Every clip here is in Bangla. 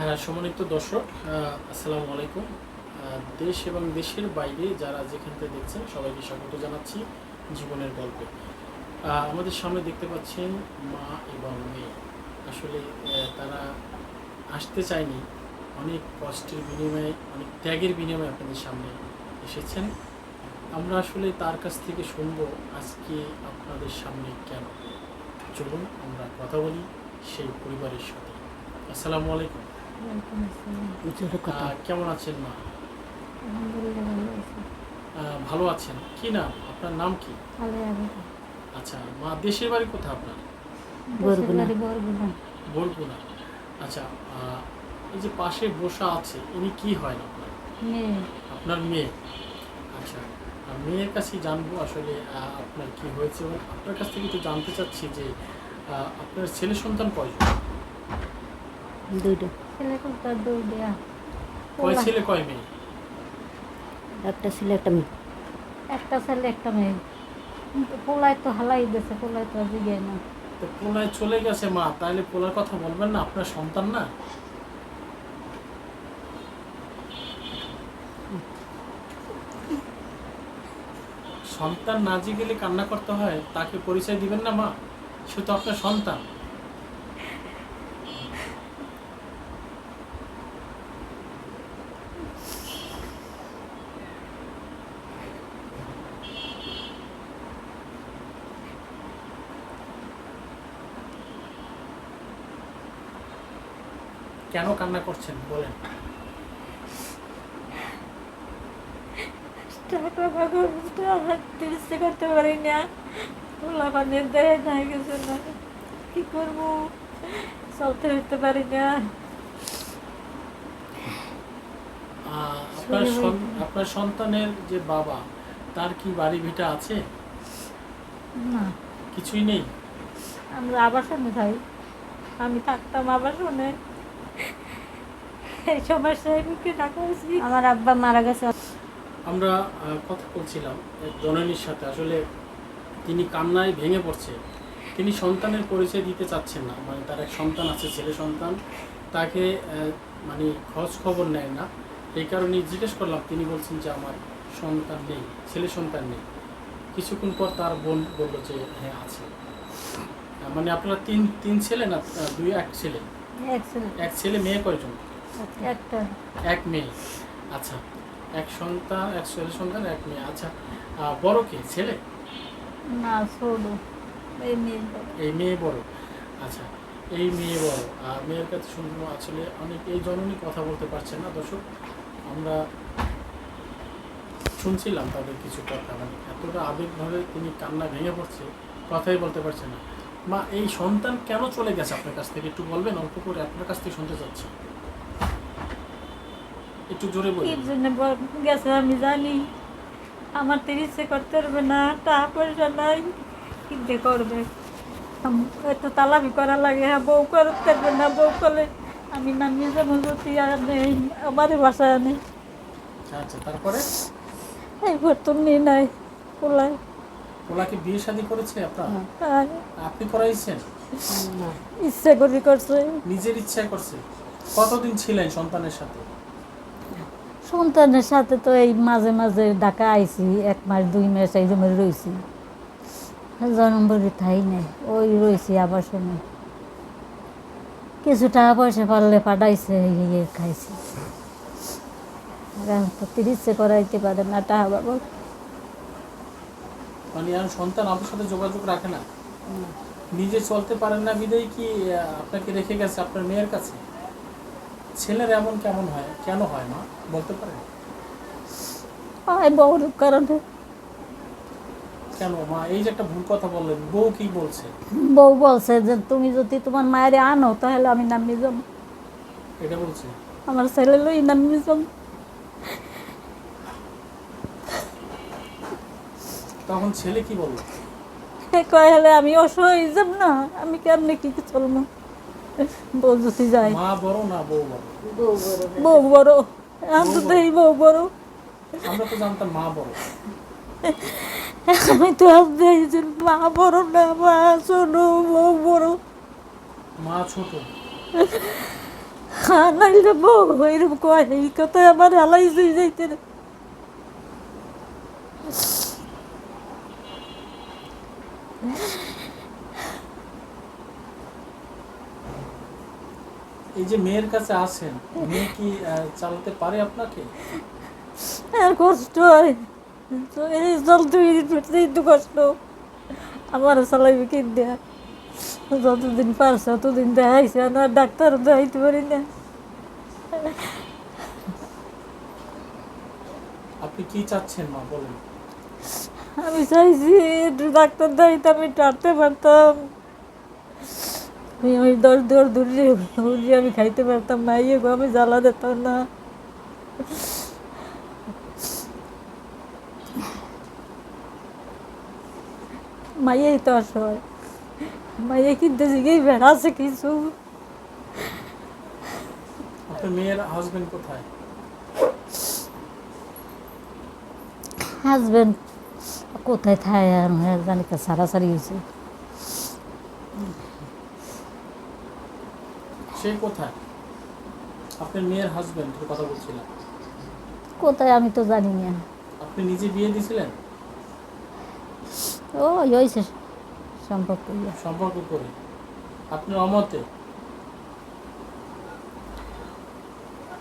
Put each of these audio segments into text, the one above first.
হ্যাঁ সম্মানিত দর্শক আসসালামু আলাইকুম। দেশ এবং দেশের বাইরে যারা যেখান থেকে দেখছেন, সবাইকে স্বাগত জানাচ্ছি জীবনের গল্পে। আমাদের সামনে দেখতে পাচ্ছেন মা এবং মেয়ে। আসলে তারা আসতে চায়নি। অনেক কষ্টের বিনিময়ে, অনেক ত্যাগের বিনিময়ে আপনাদের সামনে এসেছেন। আমরা আসলে তার কাছ থেকে শুনব আজকে আপনাদের সামনে কেন। চলুন, আমরা কথা বলি সেই পরিবারের সাথে। আসসালামু আলাইকুম। কেমন আছেন মা? ভালো আছেন। কি নাম? আপনার নাম কি? আচ্ছা মা দেশের বাড়ি কোথায় আপনার? বরগুনা। আচ্ছা এই যে পাশে বসা আছে ইনি কি হয় না আপনার? আপনার মেয়ে। আচ্ছা আর মেয়ের কাছে জানব আসলে আপনার কি হয়েছে এবং আপনার কাছ থেকে একটু জানতে চাচ্ছি যে আপনার ছেলে সন্তান কয়জন? দুইটা। ছেলে খুব তার দৌড় দেয়া? কয় ছেলে কয় মেয়ে? একটা ছিল একটা মেয়ে। একটা ছেলে একটা মেয়ে। পোলায় তো হালাই দিয়েছে পোলায় তো জিগে না। তো পোলায় চলে গেছে মা তাহলে পোলার কথা বলবেন না আপনার সন্তান না? সন্তান না গেলে কান্না করতে হয় তাকে পরিচয় দিবেন না মা? সে তো আপনার সন্তান। কেন কান্না করছেন? বলেন। টাকা পাকা হাঁটতে ইচ্ছে করতে পারি না। কি করব? চলতে পারি আপনার আপনার সন্তানের যে বাবা তার কি বাড়ি ভিটা আছে? না। কিছুই নেই? আমরা আবাসনে থাই। আমি থাকতাম আবাসনে। এই সমস্যায় মুখে আমার আব্বা মারা গেছে। আমরা কথা বলছিলাম জননীর সাথে। আসলে তিনি কান্নায় ভেঙে পড়ছে। তিনি সন্তানের পরিচয় দিতে চাচ্ছেন না। মানে তার এক সন্তান আছে ছেলে সন্তান। তাকে মানে খোঁজ খবর নেয় না। এই কারণে জিজ্ঞেস করলাম তিনি বলছেন যে আমার সন্তান নেই ছেলে সন্তান নেই। কিছুক্ষণ পর তার বোন বলল যে হ্যাঁ আছে। মানে আপনারা তিন তিন ছেলে না দুই এক ছেলে? এক ছেলে। মেয়ে কয়জন? একটা। এক মেয়ে। আচ্ছা এক সন্তান এক ছেলে সন্তান এক মেয়ে। আচ্ছা বড় কে? ছেলে? না ছোট। এই মেয়ে এই মেয়ে বড়। আচ্ছা এই মেয়ে বড়। আর মেয়ের কাছে শুনব আসলে অনেক এই জননী কথা বলতে পারছে না দর্শক। আমরা শুনছিলাম তাদের কিছু কথা। মানে এতটা আবেগভাবে তিনি কান্না ভেঙে পড়ছে কথাই বলতে পারছে না। মা এই সন্তান কেন চলে গেছে আপনার কাছ থেকে? একটু বলবেন অল্প করে আপনার কাছ থেকে শুনতে চাচ্ছি। একটু জোরে কি বলবেন জন্য গেছে আমি জানি। আমার তো ইচ্ছে করতে পারবে না টাকা পয়সা নাই। কিনতে করবে? এত তালাবি করা লাগে হ্যাঁ বউ করতে পারবে না বউ করলে আমি নামিয়ে যাব যদি আর নেই আমারই বাসায় নেই। আচ্ছা তারপরে? এই বর্তন নিয়ে নাই পোলায় ওলা কি বিয়ে শাদী করেছে আপনার? আপনি করাইছেন? ইচ্ছে করি করছে। নিজের ইচ্ছা করছে। কতদিন ছিলেন সন্তানের সাথে? সন্তানের সাথে তো এই মাঝে মাঝে ঢাকা আইছি এক মাস দুই মাস এই রয়েছি নেই ওই রয়েছি আবার শুনে কিছু টাকা পয়সা পারলে পাঠাইছে ইয়ে খাইছি। এখন তো তিরিশে করাইতে পারে না টাকা বাবা মানে আর সন্তান আপনার সাথে যোগাযোগ রাখে না। নিজে চলতে পারেন না বিদেই কি আপনাকে রেখে গেছে আপনার মেয়ের কাছে? ছেলের এমন কেমন হয়? কেন হয় মা? বলতে পারেন? হয় বউর কারণে। কেন মা? এই যে একটা ভুল কথা বললেন বউ কি বলছে? বউ বলছে যে তুমি যদি তোমার মায়ের আনো তাহলে আমি নামিয়ে যাব। এটা বলছে? আমার ছেলে লই নামিয়ে যাব। তখন ছেলে কি বলল? কয় হলে আমি অসহায় যাব না। আমি কেমনে কি চলবো বউ যদি যাই। মা বড় না বউ বড়? বউ বড় আমি তো দেই বউ বড়। আমরা তো জানতাম মা বড়। আমি তো মা বড় না মা ছোট বউ বড়। মা ছোট। নাইলে বউ এরকম কয়? এই কথায় আমার হালাই যাইতে। এই যে মেয়ের কাছে আছেন মেয়ে কি চালাতে পারে আপনাকে? আর কষ্ট হয়। এই চলতে ফিরতেই তো কষ্ট। আমার চালাইবে কি দেয়া? যতদিন পারছে ততদিন দেখাইছে না ডাক্তার দেখাইতে পারি না। আপনি কি চাচ্ছেন মা বলেন। আমি চাইছি একটু ডাক্তার দেখাইতে আমি টাড়তে পারতাম। আমি দশ দর দূরে দূরে আমি খাইতে পারতাম মাইয়ে গো আমি জ্বালা দিতাম না। মাইয়াই তো আসয় মাইয়া কিনতে জিগেই বেড়াছে কিছু। মেয়ের হাজবেন্ড কোথায়? হাজবেন্ড কোথায় আর হ্যাঁ জানি তো সারাসারি হয়েছে। সে কোথায়? আপনার মেয়ের হাজবেন্ডের কথা বলছিলাম। কোথায় আমি তো জানি না। আপনি নিজে বিয়ে দিয়েছিলেন? ও হয়েছে সম্পর্ক। সম্পর্ক করে। আপনার অমতে?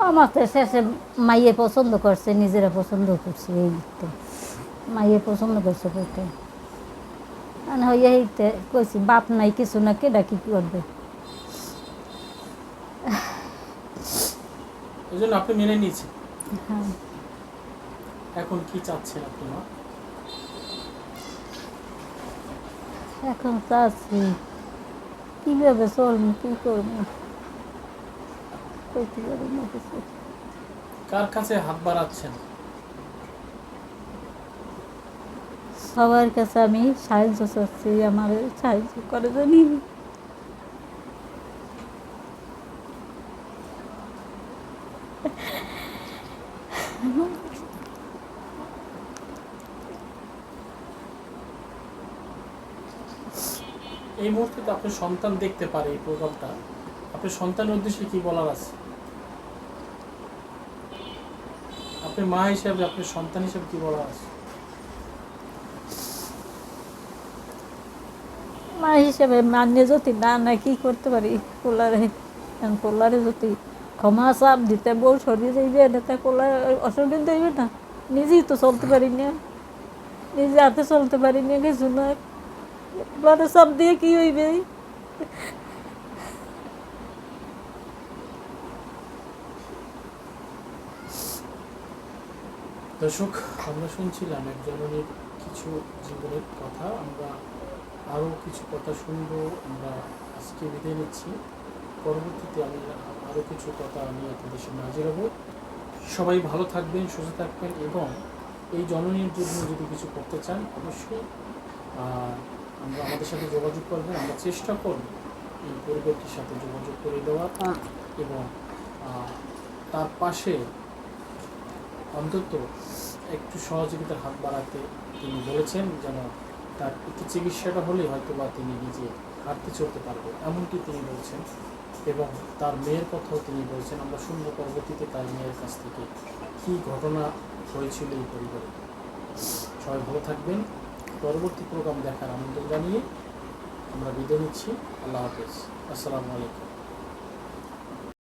আমার তো শেষে মাইয়ে পছন্দ করছে নিজেরা পছন্দ করছে এই তো। মাইয়ে পছন্দ করছে বলতে মানে হইয়া এইতে কইছি বাপ নাই কিছু না কেডা কি করবে? এই জন্য আপনি মেনে নিয়েছেন। হ্যাঁ। এখন কি চাচ্ছেন আপনি মা? এখন চাচ্ছি কীভাবে চলবো কী করব? কইতে পারি না কিছু। কার কাছে হাত বাড়াচ্ছেন? সবার কাছে আমি সাহায্য চাচ্ছি, আমার সাহায্য করে জানি। এই মুহূর্তে তো আপনার সন্তান দেখতে পারে এই প্রোগ্রামটা আপনার সন্তানের উদ্দেশ্যে কি বলার আছে? আপনি মা হিসাবে, আপনার সন্তান হিসাবে কি বলার আছে? মা হিসেবে মান্য যদি না না, কি করতে পারি? পোলারে পোলারে যদি ক্ষমা চাপ দিতে বউ সরিয়ে যাইবে এটাতে পোলার অসুবিধা দেবে না। নিজেই তো চলতে পারি না। নিজে হাতে চলতে পারি না, কিছু না। পোলারে চাপ দিয়ে কি হইবে? দর্শক, আমরা শুনছিলাম এক জননীর কিছু জীবনের কথা, আমরা আরও কিছু কথা শুনব আমরা আজকে বিদায় নিচ্ছি। পরবর্তীতে আমি আরও কিছু কথা আমি আপনাদের সামনে হাজির হব। সবাই ভালো থাকবেন সুস্থ থাকবেন এবং এই জননীর জন্য যদি কিছু করতে চান অবশ্যই আমরা আমাদের সাথে যোগাযোগ করবেন। আমরা চেষ্টা করব এই পরিবারটির সাথে যোগাযোগ করে দেওয়ার এবং তার পাশে অন্তত একটু সহযোগিতার হাত বাড়াতে তিনি বলেছেন যেন তার একটু চিকিৎসাটা হলে হয়তো বা তিনি নিজে হাঁটতে চলতে পারবে এমনটি তিনি বলছেন। এবং তার মেয়ের কথাও তিনি বলছেন, আমরা শুনব পরবর্তীতে তার মেয়ের কাছ থেকে কি ঘটনা হয়েছিল এই পরিবারে। সবাই ভালো থাকবেন। পরবর্তী প্রোগ্রাম দেখার আনন্দ জানিয়ে আমরা বিদায় নিচ্ছি। আল্লাহ হাফেজ। আসসালামু আলাইকুম।